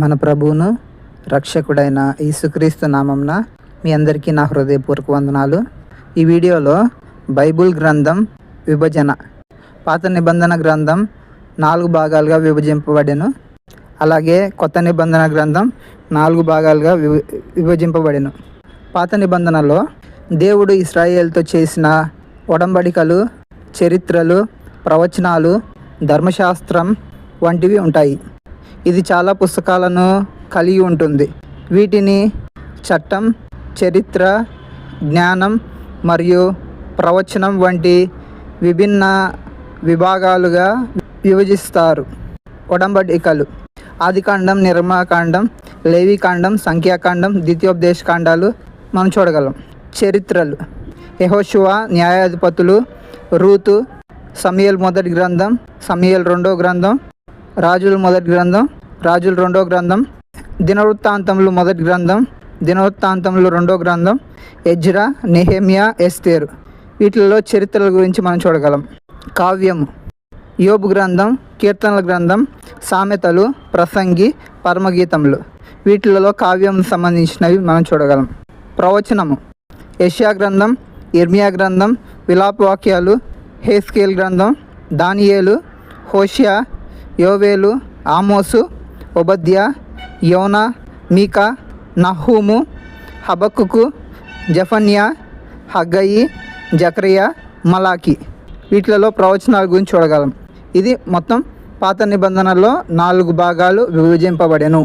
మన ప్రభువును రక్షకుడైన యేసుక్రీస్తు నామంన మీ అందరికీ నా హృదయపూర్వక వందనాలు. ఈ వీడియోలో బైబుల్ గ్రంథం విభజన పాత నిబంధన గ్రంథం నాలుగు భాగాలుగా విభజింపబడెను. అలాగే కొత్త నిబంధన గ్రంథం నాలుగు భాగాలుగా విభ విభజింపబడెను. పాత నిబంధనలో దేవుడు ఇస్రాయేల్తో చేసిన ఒడంబడికలు చరిత్రలు ప్రవచనాలు ధర్మశాస్త్రం వంటివి ఉంటాయి. ఇది చాలా పుస్తకాలను కలిగి ఉంటుంది. వీటిని చట్టం చరిత్ర జ్ఞానం మరియు ప్రవచనం వంటి విభిన్న విభాగాలుగా విభజిస్తారు. ఒడంబడికలు ఆదికాండం నిర్మాకాండం లేవికాండం సంఖ్యాకాండం ద్వితీయోపదేశ కాండాలు మనం చూడగలం. చరిత్రలు యహోశివ న్యాయాధిపతులు రూతు సమయల్ మొదటి గ్రంథం సమయల్ రెండో గ్రంథం రాజుల మొదటి గ్రంథం రాజుల రెండో గ్రంథం దినవృత్తాంతములు మొదటి గ్రంథం దినవృత్తాంతములు రెండో గ్రంథం ఎజ్రా నెహేమియా ఎస్తేరు. వీటిల్లో చరిత్రల గురించి మనం చూడగలం. కావ్యము. యోబు గ్రంథం కీర్తనల గ్రంథం సామెతలు ప్రసంగి పరమగీతములు. వీటిలలో కావ్యం సంబంధించినవి మనం చూడగలం. ప్రవచనము. యష్యా గ్రంథం ఇర్మియా గ్రంథం విలాపవాక్యాలు హేస్కేల్ గ్రంథం దానియేలు హోషియా యోవేలు ఆమోసు ఒబద్య యోనా మీకా నహూము హబక్కుకు జఫన్యా హగ్గయి జక్రియా మలాకి వీటిలలో ప్రవచనాల గురించి చూడగలం. ఇది మొత్తం పాత నిబంధనల్లో నాలుగు భాగాలు విభజింపబడెను.